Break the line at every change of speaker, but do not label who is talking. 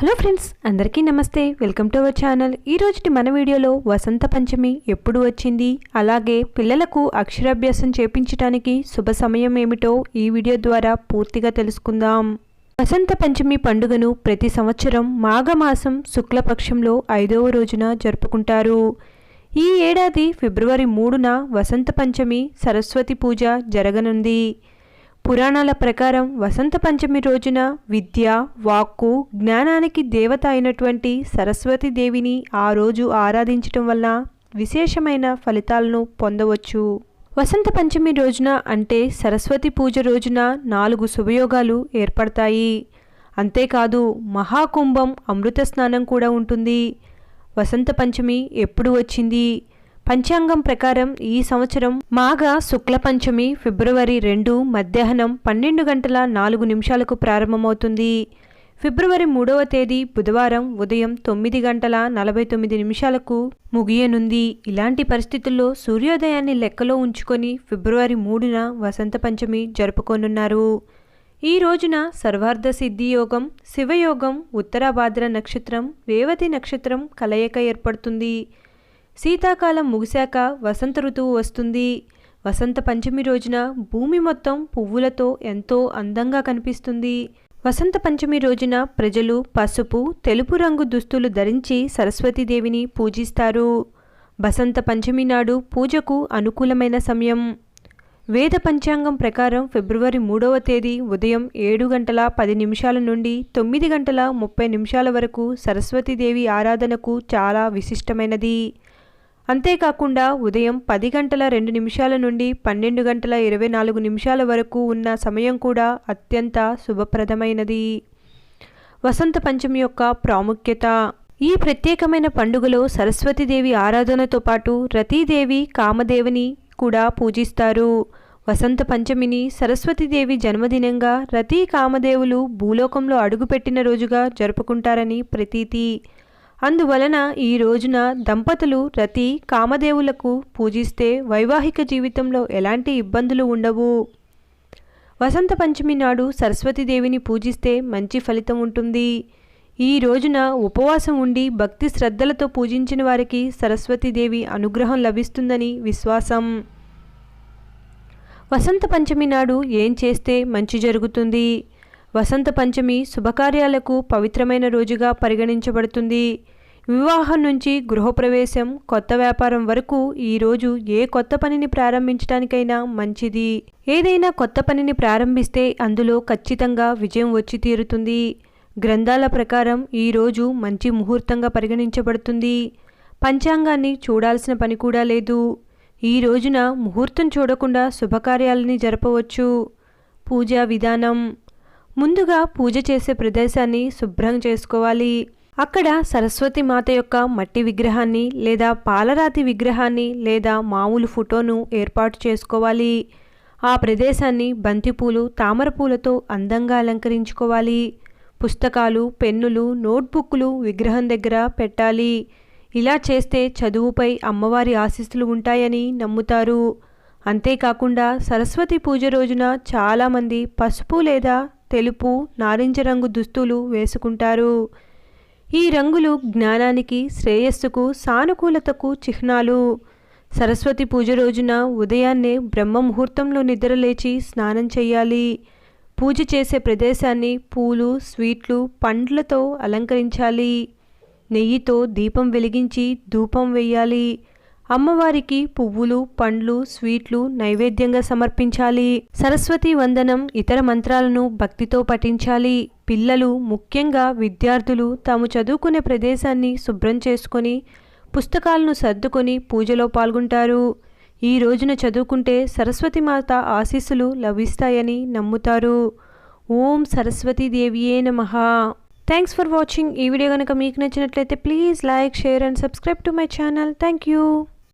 Hello friends అందరికీ నమస్తే. Welcome to our channel. ఈ రోజుటి మన వీడియోలో వసంత పంచమి ఎప్పుడు వచ్చింది? అలాగే పిల్లలకు అక్షరాభ్యాసం చేపించడానికి శుభ సమయం ఏమిటో ఈ వీడియో ద్వారా పూర్తిగా తెలుసుకుందాం. వసంత పంచమి పండుగను ప్రతి సంవత్సరం మాఘమాసం శుక్లపక్షంలో ఐదవ రోజున జరుపుకుంటారు. ఈ ఏడాది ఫిబ్రవరి మూడున వసంత పంచమి సరస్వతి పూజ జరగనుంది. పురాణాల ప్రకారం వసంత పంచమి రోజున విద్య వాక్కు జ్ఞానానికి దేవత అయినటువంటి సరస్వతి దేవిని ఆ రోజు ఆరాధించటం వల్ల విశేషమైన ఫలితాలను పొందవచ్చు. వసంత పంచమి రోజున అంటే సరస్వతి పూజ రోజున నాలుగు శుభయోగాలు ఏర్పడతాయి. అంతేకాదు మహాకుంభం అమృత స్నానం కూడా ఉంటుంది. వసంత పంచమి ఎప్పుడు వచ్చింది? పంచాంగం ప్రకారం ఈ సంవత్సరం మాఘ శుక్ల పంచమి ఫిబ్రవరి రెండు మధ్యాహ్నం పన్నెండు గంటల నాలుగు నిమిషాలకు ప్రారంభమవుతుంది. ఫిబ్రవరి మూడవ తేదీ బుధవారం ఉదయం తొమ్మిది గంటల నలభై తొమ్మిది నిమిషాలకు ముగియనుంది. ఇలాంటి పరిస్థితుల్లో సూర్యోదయాన్ని లెక్కలో ఉంచుకొని ఫిబ్రవరి మూడున వసంత పంచమి జరుపుకోనున్నారు. ఈ రోజున సర్వార్థ సిద్ధి యోగం శివయోగం ఉత్తరాభాద్ర నక్షత్రం రేవతి నక్షత్రం కలయిక ఏర్పడుతుంది. శీతాకాలం ముగిశాక వసంత ఋతువు వస్తుంది. వసంత పంచమి రోజున భూమి మొత్తం పువ్వులతో ఎంతో అందంగా కనిపిస్తుంది. వసంత పంచమి రోజున ప్రజలు పసుపు తెలుపు రంగు దుస్తులు ధరించి సరస్వతీదేవిని పూజిస్తారు. వసంత పంచమి నాడు పూజకు అనుకూలమైన సమయం. వేద పంచాంగం ప్రకారం ఫిబ్రవరి మూడవ తేదీ ఉదయం ఏడు గంటల పది నిమిషాల నుండి తొమ్మిది గంటల ముప్పై నిమిషాల వరకు సరస్వతీదేవి ఆరాధనకు చాలా విశిష్టమైనది. అంతేకాకుండా ఉదయం పది గంటల రెండు నిమిషాల నుండి పన్నెండు గంటల ఇరవై నాలుగు నిమిషాల వరకు ఉన్న సమయం కూడా అత్యంత శుభప్రదమైనది. వసంత పంచమి యొక్క ప్రాముఖ్యత. ఈ ప్రత్యేకమైన పండుగలో సరస్వతీదేవి ఆరాధనతో పాటు రతీదేవి కామదేవిని కూడా పూజిస్తారు. వసంత పంచమిని సరస్వతీదేవి జన్మదినంగా రతీ కామదేవులు భూలోకంలో అడుగుపెట్టిన రోజుగా జరుపుకుంటారని ప్రతీతి. అందువలన ఈ రోజున దంపతులు రతి కామదేవులకు పూజిస్తే వైవాహిక జీవితంలో ఎలాంటి ఇబ్బందులు ఉండవు. వసంత పంచమి నాడు సరస్వతీదేవిని పూజిస్తే మంచి ఫలితం ఉంటుంది. ఈ రోజున ఉపవాసం ఉండి భక్తి శ్రద్ధలతో పూజించిన వారికి సరస్వతీదేవి అనుగ్రహం లభిస్తుందని విశ్వాసం. వసంత పంచమి నాడు ఏం చేస్తే మంచి జరుగుతుంది? వసంత పంచమి శుభకార్యాలకు పవిత్రమైన రోజుగా పరిగణించబడుతుంది. వివాహం నుంచి గృహప్రవేశం కొత్త వ్యాపారం వరకు ఈరోజు ఏ కొత్త పనిని ప్రారంభించడానికైనా మంచిది. ఏదైనా కొత్త పనిని ప్రారంభిస్తే అందులో ఖచ్చితంగా విజయం వచ్చి తీరుతుంది. గ్రంథాల ప్రకారం ఈరోజు మంచి ముహూర్తంగా పరిగణించబడుతుంది. పంచాంగాన్ని చూడాల్సిన పని కూడా లేదు. ఈ రోజున ముహూర్తం చూడకుండా శుభకార్యాలని జరపవచ్చు. పూజా విధానం ముందుగా పూజ చేసే ప్రదేశాన్ని శుభ్రం చేసుకోవాలి. అక్కడ సరస్వతి మాత యొక్క మట్టి విగ్రహాన్ని లేదా పాలరాతి విగ్రహాన్ని లేదా మామూలు ఫోటోను ఏర్పాటు చేసుకోవాలి. ఆ ప్రదేశాన్ని బంతిపూలు తామరపూలతో అందంగా అలంకరించుకోవాలి. పుస్తకాలు పెన్నులు నోట్బుక్లు విగ్రహం దగ్గర పెట్టాలి. ఇలా చేస్తే చదువుపై అమ్మవారి ఆశీస్సులు ఉంటాయని నమ్ముతారు. అంతేకాకుండా సరస్వతి పూజ రోజున చాలామంది పసుపు లేదా తెలుపు నారింజ రంగు దుస్తులు వేసుకుంటారు. ఈ రంగులు జ్ఞానానికి శ్రేయస్సుకు సానుకూలతకు చిహ్నాలు. సరస్వతి పూజ రోజున ఉదయాన్నే బ్రహ్మ ముహూర్తంలో నిద్రలేచి స్నానం చేయాలి. పూజ చేసే ప్రదేశాన్ని పూలు స్వీట్లు పండ్లతో అలంకరించాలి. నెయ్యితో దీపం వెలిగించి ధూపం వేయాలి. అమ్మవారికి పువ్వులు పండ్లు స్వీట్లు నైవేద్యంగా సమర్పించాలి. సరస్వతి వందనం ఇతర మంత్రాలను భక్తితో పఠించాలి. పిల్లలు ముఖ్యంగా విద్యార్థులు తాము చదువుకునే ప్రదేశాన్ని శుభ్రం చేసుకొని పుస్తకాలను సర్దుకొని పూజలో పాల్గొంటారు. ఈ రోజున చదువుకుంటే సరస్వతి మాత ఆశీస్సులు లభిస్తాయని నమ్ముతారు. ఓం సరస్వతీదేవియే దేవియే థ్యాంక్స్ ఫర్ వాచింగ్ ఈ వీడియో కనుక మీకు నచ్చినట్లయితే please like share and subscribe to my channel. Thank you